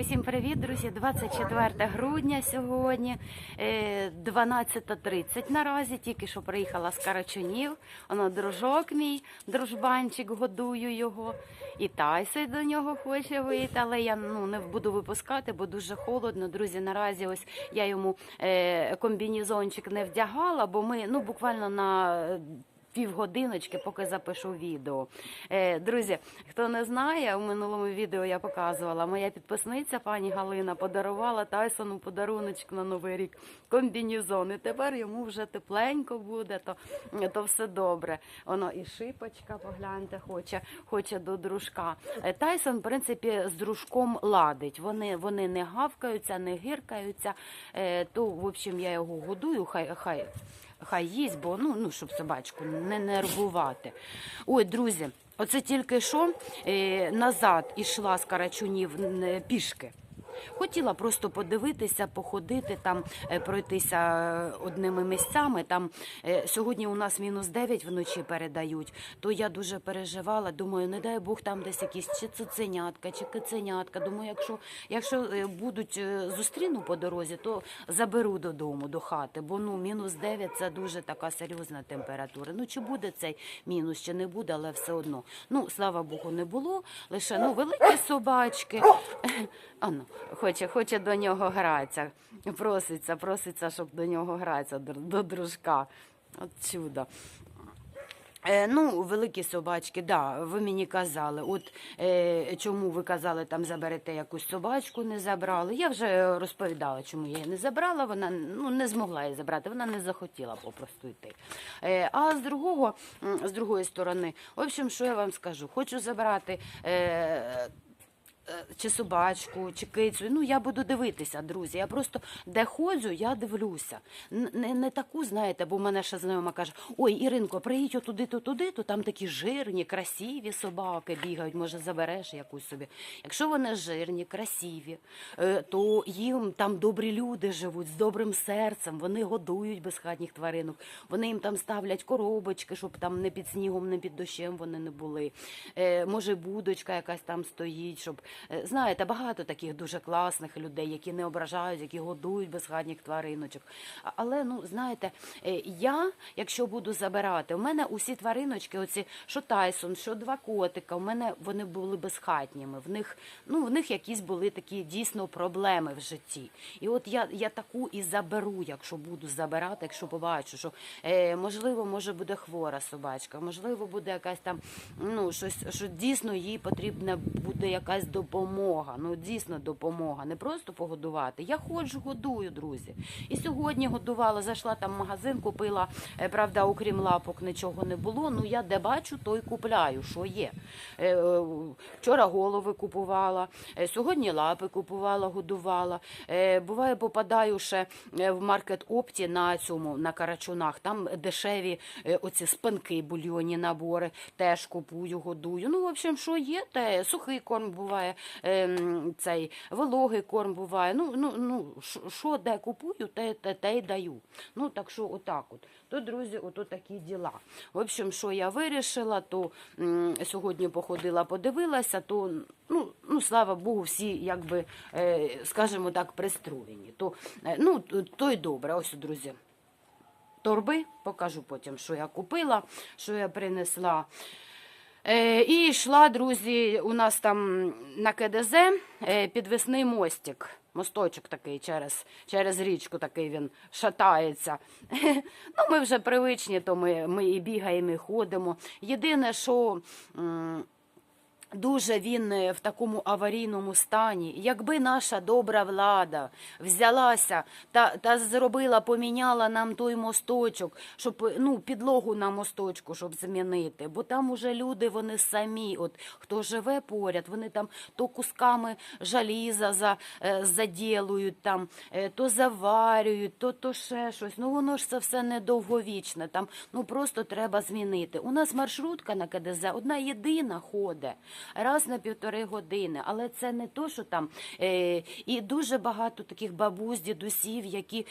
Усім привіт, друзі! 24 грудня сьогодні, е, 12.30 наразі. Тільки що приїхала з Карачунів. Воно дружок мій, дружбанчик, годую його. І Тайсей до нього хоче вийти, але я ну не буду випускати, бо дуже холодно. Друзі, наразі ось я йому е, комбінізончик не вдягала, бо ми ну буквально на. Півгодиночки, поки запишу відео. Е, друзі, хто не знає, у минулому відео я показувала, моя підписниця пані Галина подарувала Тайсону подаруночок на Новий рік комбінізон. І тепер йому вже тепленько буде, то, то все добре. Воно і шипочка, погляньте, хоче, хоче до дружка. Е, Тайсон, в принципі, з дружком ладить. Вони, вони не гавкаються, не гиркаються. Е, то, в общем, я його годую, хай, хай хай їсть, бо ну, ну щоб собачку не нервувати. Ой, друзі, оце тільки що е, назад ішла з Карачунів н- пішки. Хотіла просто подивитися, походити там, е, пройтися е, одними місцями. Там е, сьогодні у нас мінус 9 вночі передають. То я дуже переживала. Думаю, не дай Бог там десь якісь чи цуценятка, чи киценятка. Думаю, якщо, якщо будуть зустріну по дорозі, то заберу додому до хати. Бо ну мінус 9 це дуже така серйозна температура. Ну чи буде цей мінус, чи не буде, але все одно. Ну слава Богу, не було. Лише ну великі собачки. А ну, хоче, хоче до нього гратися. Проситься, проситься, щоб до нього гратися, до, до дружка. От чудо. Е, ну, великі собачки, да, ви мені казали. От е, чому ви казали, там заберете якусь собачку, не забрали. Я вже розповідала, чому я її не забрала. Вона ну не змогла її забрати, вона не захотіла попросту йти. Е, а з другого, з другої сторони, в общем, що я вам скажу, хочу забрати. Е, чи собачку, чи кицю. Ну я буду дивитися, друзі. Я просто де ходжу, я дивлюся. Не, не таку, знаєте, бо в мене ще знайома каже: Ой, Іринко, приїдь отуди, то туди, то там такі жирні, красиві собаки бігають. Може, забереш якусь собі. Якщо вони жирні, красиві, е, то їм там добрі люди живуть з добрим серцем. Вони годують безхатніх тваринок. Вони їм там ставлять коробочки, щоб там не під снігом, не під дощем вони не були. Е, Може, будочка якась там стоїть, щоб Е, Знаєте, багато таких дуже класних людей, які не ображають, які годують безхатніх твариночок. Але ну знаєте, е, я, якщо буду забирати, у мене усі твариночки, оці що Тайсон, що два котика, у мене вони були безхатніми. В них ну в них якісь були такі дійсно проблеми в житті. І от я, я таку і заберу, якщо буду забирати, якщо побачу, що е, можливо, може буде хвора собачка, можливо, буде якась там ну щось, що дійсно їй потрібна буде якась допомога. Ну дійсно допомога, не просто погодувати. Я ходжу, годую, друзі. І сьогодні годувала, зайшла там в магазин, купила. е, Правда, окрім лапок нічого не було. Ну я де бачу, то й купляю, що є. Е, е, Вчора голови купувала, сьогодні лапи купувала, годувала. Буває, попадаю ще в маркет опті на цьому на карачунах. Там дешеві оці спинки, бульйонні набори. Теж купую, годую. Ну, в общем, що є, те сухий корм буває, цей вологий корм буває. Ну, ну, ну що- де купую, те, те, те й даю. Ну, так що отак от. То, друзі, ото такі діла. В общем, що я вирішила, то сьогодні походила, подивилася, то ну, ну слава Богу, всі якби, е, скажімо так, пристроєні. То, е, ну, то й добре. Ось, друзі торби, покажу потім, що я купила, що я принесла. Е, і йшла, друзі, у нас там на КДЗ підвесний підвісний мостик. Мосточок такий через, через річку такий він шатається. Ну, ми вже привичні, то ми, ми і бігаємо, і ходимо. Єдине, що. Дуже він е, в такому аварійному стані. Якби наша добра влада взялася та, та зробила, поміняла нам той мосточок, щоб е, ну, підлогу на мосточку, щоб змінити. Бо там уже люди, вони самі, от хто живе поряд, вони там то кусками жаліза за, е, заділують, там, то заварюють, то, то ще щось. Ну воно ж це все недовговічне. Там ну просто треба змінити. У нас маршрутка на КДЗ одна єдина ходить. Раз на півтори години. Але це не то, що там е, і дуже багато таких бабусь, дідусів, які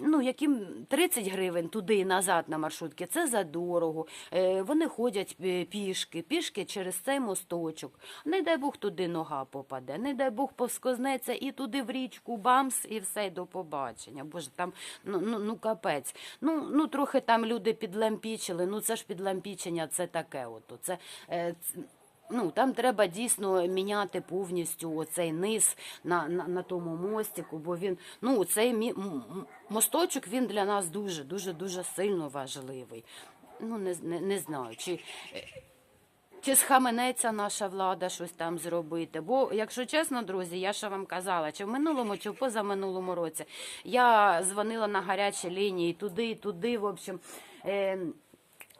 ну яким 30 гривень туди і назад на маршрутки. Це задорого. Е, вони ходять е, пішки, пішки через цей мосточок. Не дай Бог туди нога попаде, не дай Бог повскознеться і туди в річку бамс, і все до побачення. Боже, там ну, ну, ну капець. Ну, ну трохи там люди підлампічили. Ну це ж підлампічення, це таке. Ото це. Е, Ну, там треба дійсно міняти повністю оцей низ на, на, на тому мостику, бо він, ну, цей мі, мосточок він для нас дуже, дуже, дуже сильно важливий. Ну, не, не, не знаю, чи, чи схаменеться наша влада щось там зробити. Бо, якщо чесно, друзі, я ще вам казала, чи в минулому, чи в позаминулому році я дзвонила на гарячі лінії туди, туди, в общем. Е,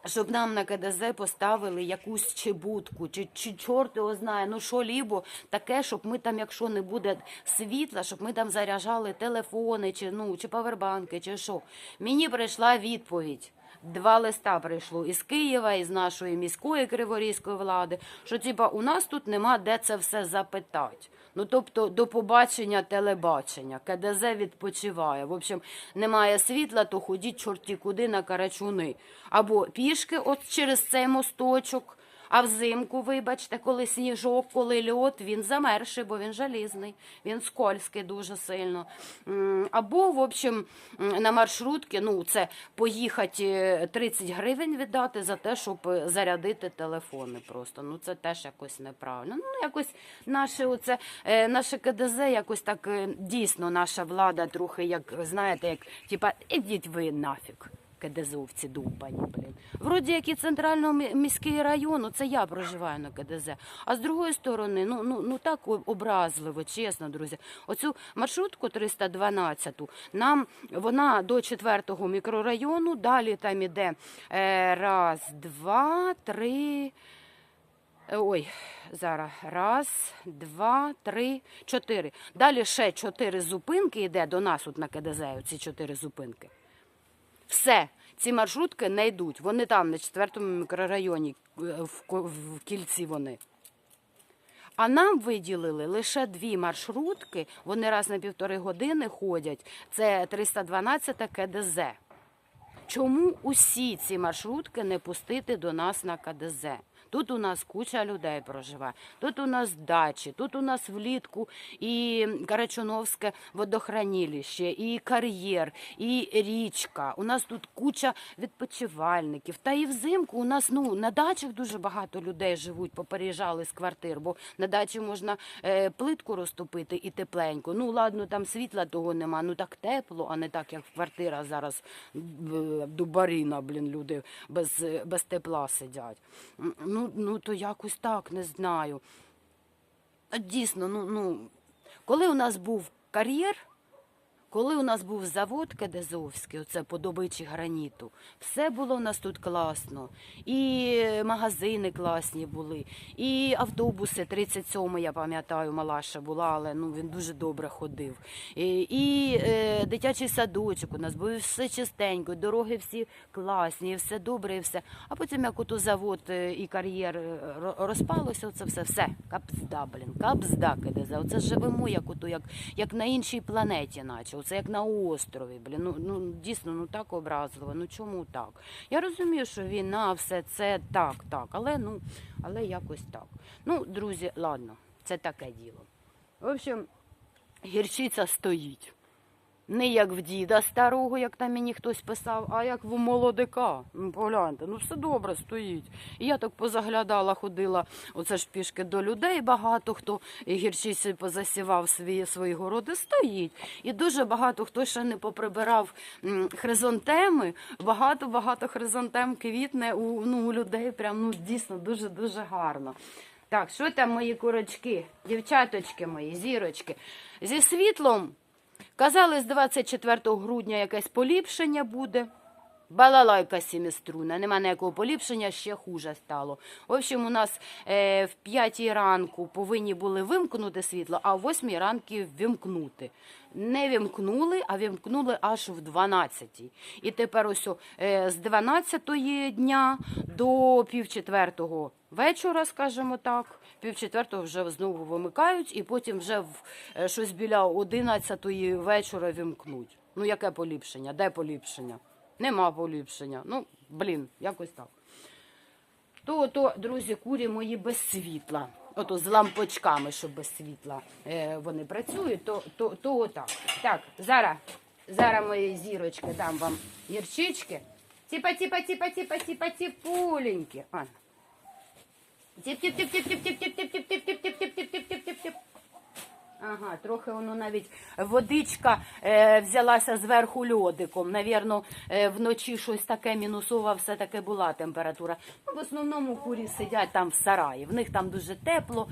щоб нам на КДЗ поставили якусь чи будку, чи, чи чорт його знає, ну що лібо таке, щоб ми там, якщо не буде світла, щоб ми там заряджали телефони, чи ну чи павербанки, чи що. Мені прийшла відповідь. Два листа прийшло із Києва, із нашої міської криворізької влади, що типа у нас тут нема де це все запитати. Ну тобто до побачення телебачення. КДЗ відпочиває. В общем, немає світла, то ходіть чорті куди на карачуни. Або пішки, от через цей мосточок. А взимку, вибачте, коли сніжок, коли льот, він замерший, бо він жалізний, він скользкий дуже сильно. Або, в общем, на маршрутки, ну, це поїхати е, 30 гривень віддати за те, щоб е, зарядити телефони просто. Ну, це теж якось неправильно. Ну, якось наше, оце, е, наше КДЗ, якось так е, дійсно наша влада трохи, як, знаєте, як, типа, ідіть ви нафіг. КДЗовці довбані, блін. Вроді як і центральний міський район, ну, це я проживаю на КДЗ. А з другої сторони, ну, ну, ну так образливо, чесно, друзі. Оцю маршрутку 312, нам вона до 4-го мікрорайону, далі там іде е, раз, два, три. Е, Ой, зараз. Раз, два, три, чотири. Далі ще чотири зупинки йде до нас от на КДЗ, ці чотири зупинки. Все, ці маршрутки не йдуть. Вони там, на четвертому мікрорайоні, е, в, кільці вони. А нам виділили лише дві маршрутки, вони раз на півтори години ходять. Це 312 КДЗ. Чому усі ці маршрутки не пустити до нас на КДЗ? Тут у нас куча людей проживає, тут у нас дачі, тут у нас влітку і Карачуновське водохранилище, і кар'єр, і річка. У нас тут куча відпочивальників. Та і взимку у нас ну на дачах дуже багато людей живуть, попереїжджали з квартир, бо на дачі можна е, плитку розтопити і тепленько. Ну ладно, там світла того нема, ну так тепло, а не так, як в квартирах зараз дубарина, блін, люди без, без тепла сидять. М, Ну, ну то якось так, не знаю. Дійсно, ну, ну, коли у нас був кар'єр, коли у нас був завод Кадезовський, оце по добичі граніту, все було у нас тут класно. І магазини класні були, і автобуси 37 я пам'ятаю, мала ще була, але ну, він дуже добре ходив. І, і е, дитячий садочок у нас був все чистенько, дороги всі класні, все добре, і все. А потім, як ото завод е, і кар'єр е, розпалося, оце все, все, капзда, блін, капзда КДЗ. Оце живемо, як ото, як, як на іншій планеті, наче. Оце як на острові. Блін. Ну, ну дійсно, ну так образливо. Ну чому так? Я розумію, що війна, все це так, так, але ну, але якось так. Ну, друзі, ладно, це таке діло. В общем, гірчиця стоїть. Не як в діда старого, як там мені хтось писав, а як в молодика. Ну, погляньте, ну все добре стоїть. І я так позаглядала, ходила, оце ж пішки до людей багато хто і гірчиці позасівав свої, свої городи, стоїть. І дуже багато хто ще не поприбирав хризантеми. Багато-багато хризантем квітне у, ну, у людей. Прям ну, дійсно дуже-дуже гарно. Так, що там мої курочки, дівчаточки мої, зірочки. Зі світлом Казали, з 24 грудня якесь поліпшення буде. Балалайка сіміструна, нема ніякого поліпшення, ще хуже стало. В общем, у нас е, в 5 ранку повинні були вимкнути світло, а в 8 ранку вімкнути. Не вімкнули, а вімкнули аж в 12. І тепер ось е, з 12 дня до пів четвертого вечора, скажімо так. Пів четвертого вже знову вимикають, і потім вже в е, щось біля одинадцятої вечора вімкнуть. Ну, яке поліпшення? Де поліпшення? Нема поліпшення. Ну, блін, якось так. То, то, друзі, курі мої без світла. Ото з лампочками, що без світла е, вони працюють, то, то, то отак. Так, зараз, зараз мої зірочки дам вам гірчички. Тіпа, тіпа, тіпа, тіпа, тіпа, тіпуленькі. А. Тіп, тіп, тіп, тіп, тіп, тіп, тіп, тіп, тіп, тіп, тіп, тіп, тіп, тіп, тіп, тіп, тіп, тіп. Ага, трохи воно навіть водичка е, взялася зверху льодиком. Навірно, е, вночі щось таке мінусова все таки була температура. Ну, в основному курі сидять там в сараї. В них там дуже тепло.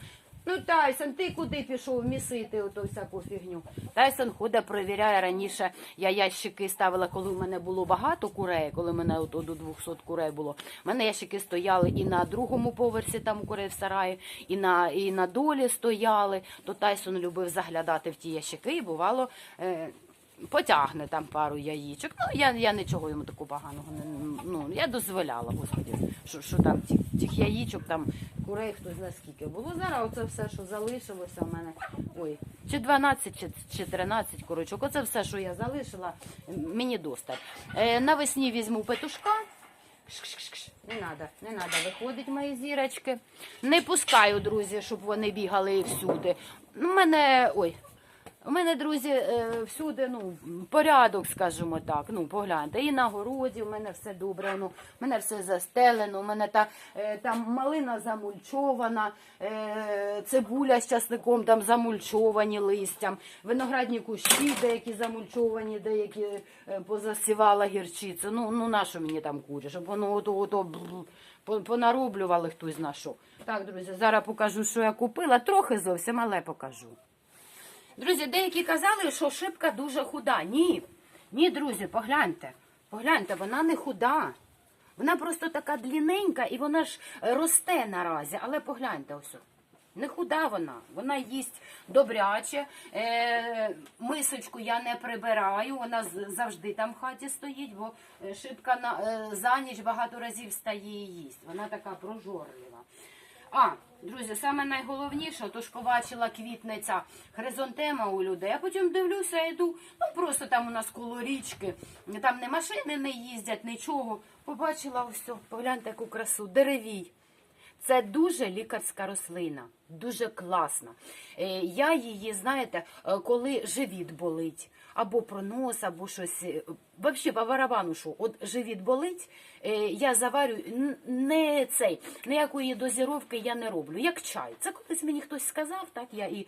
Ну, Тайсон, ти куди пішов місити оту всяку фігню? Тайсон ходить, перевіряє раніше. Я ящики ставила, коли в мене було багато курей, коли в мене ото до 200 курей було. У мене ящики стояли і на другому поверсі, там курей в сараї, і на, і на долі стояли. То Тайсон любив заглядати в ті ящики і бувало. Е, Потягне там пару яїчок. Ну я, я нічого йому такого поганого не ну я дозволяла, господі, що, що там тих, тих яїчок, там курей хто знає було. Зараз оце все, що залишилося в мене. Ой, чи 12, чи, чи 13 курочок. Оце все, що я залишила, мені достать. Е, навесні візьму петушка. Не надо, не надо, виходить мої зірочки. Не пускаю, друзі, щоб вони бігали всюди. У мене. Ой. У мене, друзі, е, всюди ну, порядок, скажімо так. Ну, погляньте. І на городі у мене все добре. Ну, у мене все застелено, у мене та, е, там малина замульчована, е, цибуля з часником там замульчовані листям, виноградні кущі деякі замульчовані, деякі позасівала гірчицю. Ну, ну на що мені там курі, щоб воно ото, ото понароблювали хтось зна що. Так, друзі, зараз покажу, що я купила. Трохи зовсім, але покажу. Друзі, деякі казали, що шибка дуже худа. Ні. Ні, друзі, погляньте. Погляньте, вона не худа. Вона просто така длінненька і вона ж е, росте наразі. Але погляньте ось. Не худа вона, вона їсть добряче. Е, мисочку я не прибираю, вона завжди там в хаті стоїть, бо е, шибка на, е, за ніч багато разів стає і їсть. Вона така прожорлива. А, друзі, саме найголовніше, то ж побачила квітниця хризонтема у людей. Я потім дивлюся, йду, ну просто там у нас коло річки, там не машини не їздять, нічого. Побачила ось, погляньте, яку красу, деревій. Це дуже лікарська рослина, дуже класна. Е, Я її, знаєте, е, коли живіт болить, або пронос, або щось. е, Взагалі, по барабану, що от живіт болить, я заварю не цей, ніякої дозіровки я не роблю. Як чай. Це колись мені хтось сказав, так я і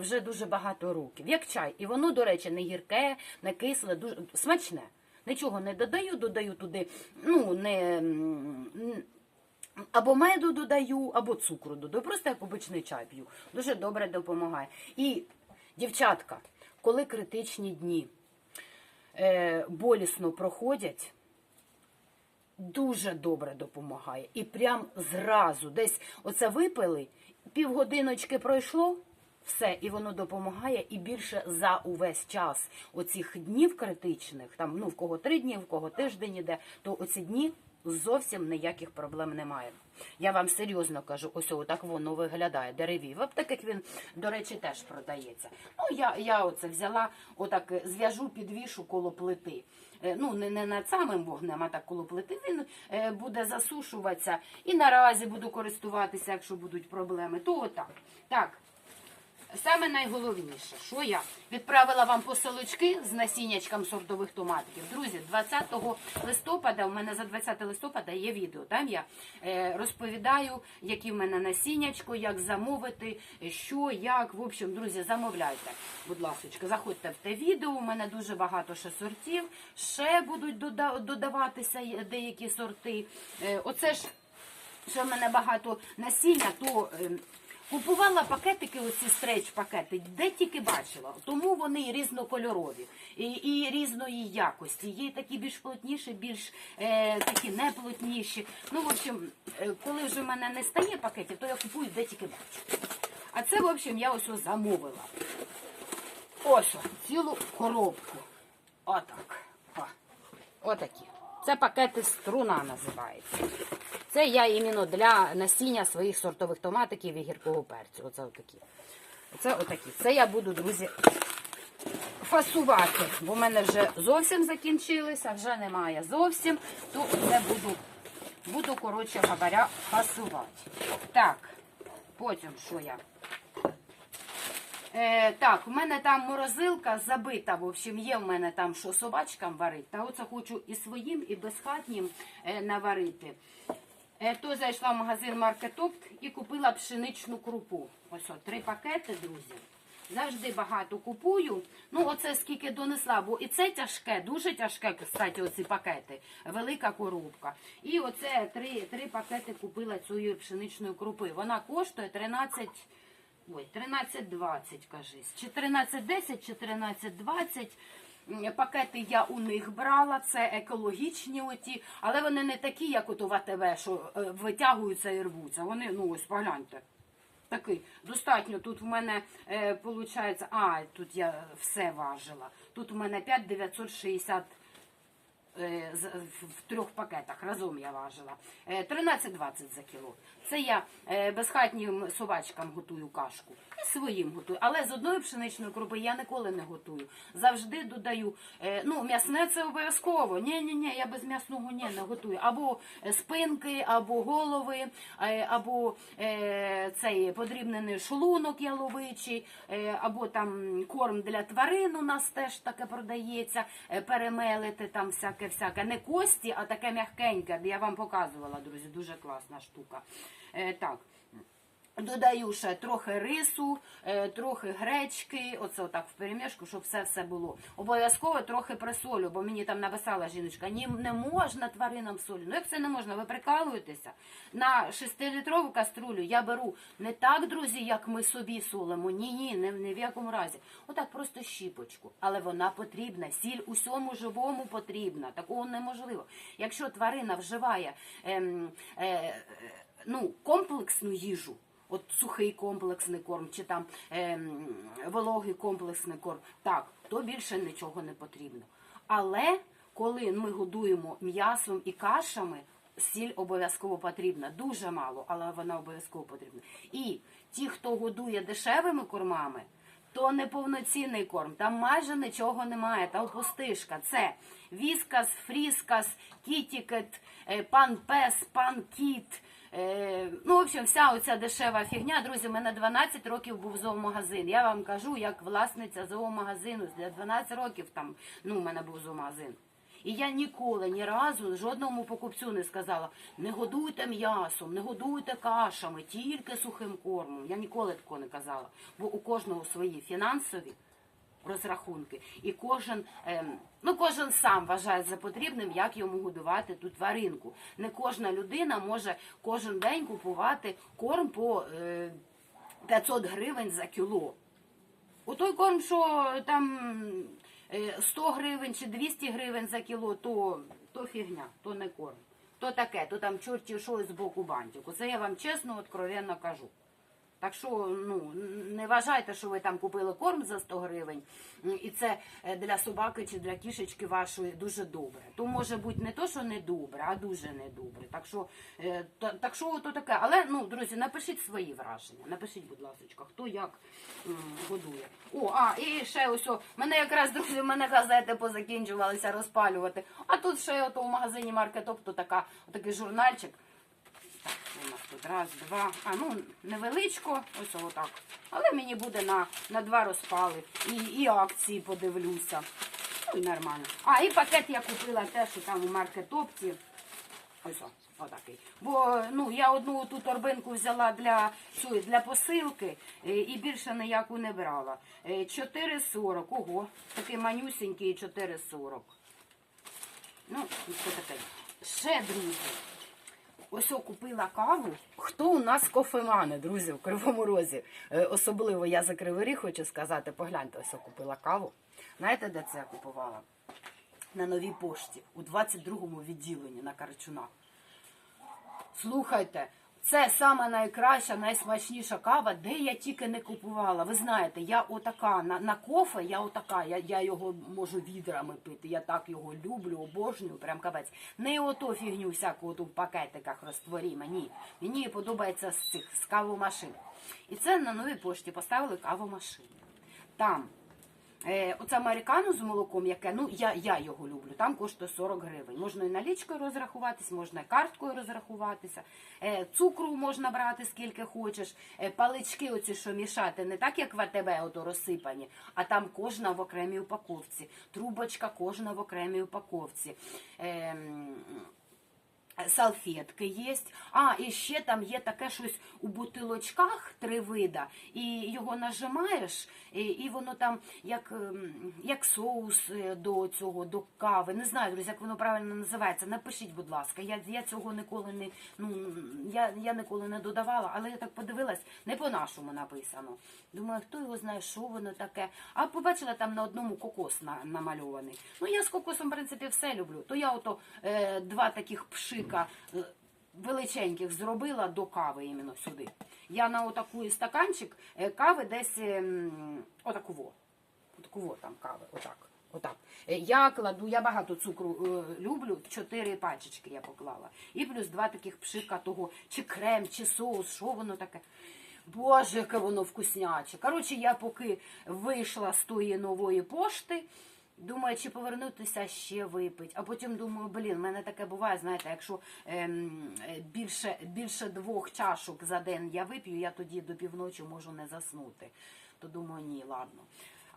вже дуже багато років. Як чай. І воно, до речі, не гірке, не кисле, дуже смачне. Нічого не додаю, додаю туди, ну, не. Або меду додаю, або цукру додаю. Просто як обичний чай п'ю. Дуже добре допомагає. І, дівчатка, коли критичні дні е, болісно проходять, дуже добре допомагає. І прям зразу десь оце випили, півгодиночки пройшло. Все, і воно допомагає і більше за увесь час оцих днів критичних, там ну в кого три дні, в кого тиждень іде, то оці дні зовсім ніяких проблем немає. Я вам серйозно кажу, ось отак воно виглядає. Деревій. В аптеках він, до речі, теж продається. Ну, я, я оце взяла, отак зв'яжу, підвішу коло плити. Е, Ну, не, не над самим вогнем, а так коло плити. Він е, буде засушуватися. І наразі буду користуватися, якщо будуть проблеми. То отак. Так. Саме найголовніше, що я відправила вам посилочки з насіннячком сортових томатиків. Друзі, 20 листопада, у мене за 20 листопада є відео. Там я е, розповідаю, які в мене насіннячко, як замовити, що, як. В общем, друзі, замовляйте. Будь ласка, заходьте в те відео. У мене дуже багато ще сортів. Ще будуть додаватися деякі сорти. Е, оце ж що в мене багато насіння, то е, купувала пакетики, оці стреч-пакети, де тільки бачила. Тому вони різнокольорові і, і різної якості. Є такі більш плотніші, більш е, такі неплотніші. Ну, в общем, е, коли вже в мене не стає пакетів, то я купую де тільки бачу. А це, в общем, я ось замовила. Ось, о, цілу коробку. Отак. О, отакі. Це пакети струна називається. Це я іменно для насіння своїх сортових томатиків і гіркого перцю. Оце отакі. Оце отакі. Це я буду, друзі, фасувати. Бо в мене вже зовсім закінчилися, вже немає зовсім. То це буду, буду коротше говоря, фасувати. Так, потім що я? Е, так, в мене там морозилка забита. В общем, є в мене там що собачкам варить. Та оце хочу і своїм, і безхатнім е, наварити. Е, то зайшла в магазин Маркетопт і купила пшеничну крупу. Ось от, три пакети, друзі. Завжди багато купую. Ну, оце скільки донесла, бо і це тяжке, дуже тяжке, кстати, оці пакети. Велика коробка. І оце три, три пакети купила цієї пшеничної крупи. Вона коштує 13. Ой, 13.20, кажись. Чи 13.10, чи 13.20. Пакети я у них брала, це екологічні оті, але вони не такі, як от у ВТВ, що е, витягуються і рвуться. Вони, ну ось погляньте. Такий достатньо. Тут в мене е, виходить, а тут я все важила. Тут в мене 5,960 е, з- в в трьох пакетах разом я важила. Е, 13,20 за кіло. Це я е, безхатнім собачкам готую кашку. І своїм готую. Але з одної пшеничної крупи я ніколи не готую. Завжди додаю. е, Ну, м'ясне це обов'язково. Ні, ні, ні, я без м'ясного ні, не готую. Або е, спинки, або голови, е, або е, цей подрібнений шлунок яловичий, е, або там корм для тварин у нас теж таке продається. е, Перемелити там всяке, всяке. Не кості, а таке м'якеньке. Я вам показувала, друзі, дуже класна штука. Е, Так. Додаю ще трохи рису, е, трохи гречки, оце отак в перемішку, щоб все все було. Обов'язково трохи присолю, бо мені там написала жіночка, ні, не можна тваринам солі. Ну як це не можна? Ви прикалуєтеся? На 6-літрову каструлю я беру не так, друзі, як ми собі солимо. Ні, ні, не, не в якому разі. Отак просто щіпочку. Але вона потрібна. Сіль усьому живому потрібна. Такого неможливо. Якщо тварина вживає ем, е, е, ну, комплексну їжу. От сухий комплексний корм, чи там ем, вологий комплексний корм, так, то більше нічого не потрібно. Але коли ми годуємо м'ясом і кашами, сіль обов'язково потрібна. Дуже мало, але вона обов'язково потрібна. І ті, хто годує дешевими кормами, то неповноцінний корм. Там майже нічого немає. Та пустишка. Це віскас, фріскас, кітікет, е, пан пес, пан кіт. Е, ну, в общем, вся оця дешева фігня. Друзі, у мене 12 років був зоомагазин. Я вам кажу, як власниця зоомагазину. Для 12 років там, ну, у мене був зоомагазин. І я ніколи ні разу жодному покупцю не сказала: не годуйте м'ясом, не годуйте кашами, тільки сухим кормом. Я ніколи такого не казала. Бо у кожного свої фінансові розрахунки, і кожен, ем, ну кожен сам вважає за потрібним, як йому годувати ту тваринку. Не кожна людина може кожен день купувати корм по е, 500 гривень за кіло. У той корм, що там е, 100 гривень чи 200 гривень за кіло, то, то фігня, то не корм. То таке, то там чорті що з боку бантику. Це я вам чесно, откровенно кажу. Так що ну не вважайте, що ви там купили корм за 100 гривень, і це е, для собаки чи для кішечки вашої дуже добре. То може бути не то, що не добре, а дуже недобре. Так що, е, та- так що то таке. Але ну, друзі, напишіть свої враження. Напишіть, будь ласка, хто як годує. О, а і ще ось о, мене якраз друзі, мене газети позакінчувалися розпалювати. А тут ще ото в магазині Маркетоп, то така такий журнальчик. Так, у нас тут раз, два. А ну невеличко, ось отак. Але мені буде на, на два розпали. І, і акції подивлюся. Ну і нормально. А, і пакет я купила теж там у маркетопці. Ось о, отакий. Бо ну, я одну ту торбинку взяла для, цю, для посилки е, і більше ніяку не брала. Е, 4,40. Ого, такий манюсенький 4,40. Ну, і що таке. Ще, друзі, ось купила каву. Хто у нас кофемани, друзі, в Кривому Розі? Е, особливо я за Кривий Ріг хочу сказати, погляньте, ось купила каву. Знаєте, де це я купувала? На новій пошті у 22-му відділенні на Карачунах. Слухайте, Це саме найкраща, найсмачніша кава, де я тільки не купувала. Ви знаєте, я отака на, на кофе, я отака, я, я його можу відрами пити. Я так його люблю, обожнюю, прям капець. Не ото фігню всяку оту в пакетиках розтворіма. Ні. Мені подобається з цих з кавомашин. І це на новій пошті поставили кавомашину. Там оце американу з молоком, яке, ну я, я його люблю, там коштує 40 гривень. Можна і налічкою розрахуватись, можна і карткою розрахуватися. Е, цукру можна брати скільки хочеш. Е, палички, оці, що мішати, не так, як в АТБ, ото розсипані, а там кожна в окремій упаковці. Трубочка кожна в окремій упаковці. Салфетки є. А, і ще там є таке щось у бутилочках три вида, і його нажимаєш, і, і воно там як, ем, як соус е, до цього, до кави. Не знаю, друзі, як воно правильно називається. Напишіть, будь ласка. Я, я цього ніколи не ну я, я ніколи не додавала, але я так подивилась, не по-нашому написано. Думаю, хто його знає, що воно таке. А побачила там на одному кокос на, намальований. Ну я з кокосом, в принципі, все люблю. То я ото е, два таких пшика. Е, Величеньких зробила до кави іменно сюди. Я на отаку стаканчик е, кави десь ем, отаку во. Отаку во там кави, отак. Отак. Е, Я кладу, я багато цукру е, люблю, чотири пачечки я поклала. І плюс два таких пшика того, чи крем, чи соус, що воно таке. Боже, яке воно вкусняче. Коротше, я поки вийшла з тої нової пошти, думаю, чи повернутися ще випити. А потім думаю, блін, в мене таке буває, знаєте, якщо ем, е, більше, більше двох чашок за день я вип'ю, я тоді до півночі можу не заснути. То думаю, ні, ладно.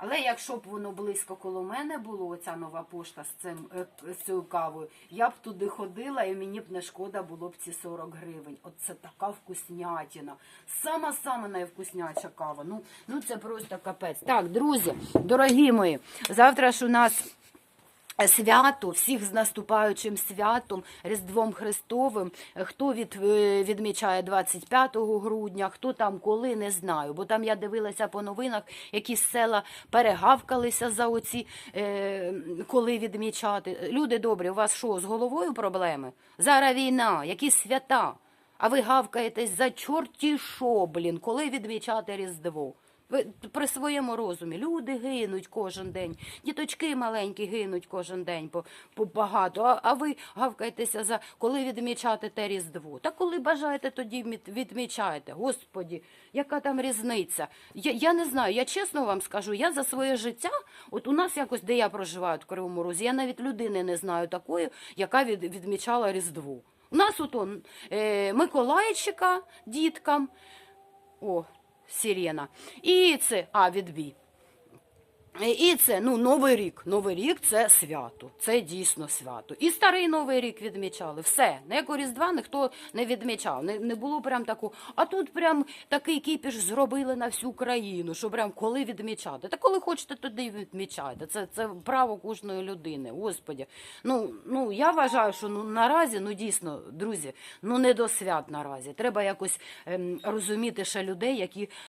Але якщо б воно близько коло мене було, оця нова пошта з цим е, з цією кавою, я б туди ходила і мені б не шкода було б ці 40 гривень. Оце така вкуснятіна. Сама сама найвкусняча кава. Ну, ну це просто капець. Так, друзі, дорогі мої, завтра ж у нас. Свято, всіх з наступаючим святом, Різдвом Христовим. Хто від, е, відмічає 25 грудня, хто там коли, не знаю. Бо там я дивилася по новинах, якісь села перегавкалися за оці, е, коли відмічати. Люди добрі, у вас що, з головою проблеми? Зараз війна, які свята. А ви гавкаєтесь за чорті що, блін, коли відмічати Різдво? При своєму розумі люди гинуть кожен день, діточки маленькі гинуть кожен день по, по багато. А, а ви гавкаєтеся за коли відмічати те Різдво. Та коли бажаєте, тоді відмічайте. Господі, яка там різниця? Я, я не знаю, я чесно вам скажу, я за своє життя, от у нас якось, де я проживаю в Кривому Розі, я навіть людини не знаю такої, яка від, відмічала Різдво. У нас от он, е, Миколайчика діткам. О, сирена. І це, а, відбій. І це ну новий рік. Новий рік це свято. Це дійсно свято. І старий новий рік відмічали. Все ніякого різдва ніхто не відмічав. Не, не було прям таку. А тут прям такий кіпіш зробили на всю країну, що прям коли відмічати. Та коли хочете, тоді відмічайте. Це, це право кожної людини. Господі. Ну ну я вважаю, що ну наразі, ну дійсно, друзі, ну не до свят наразі. Треба якось ем, розуміти ще людей, які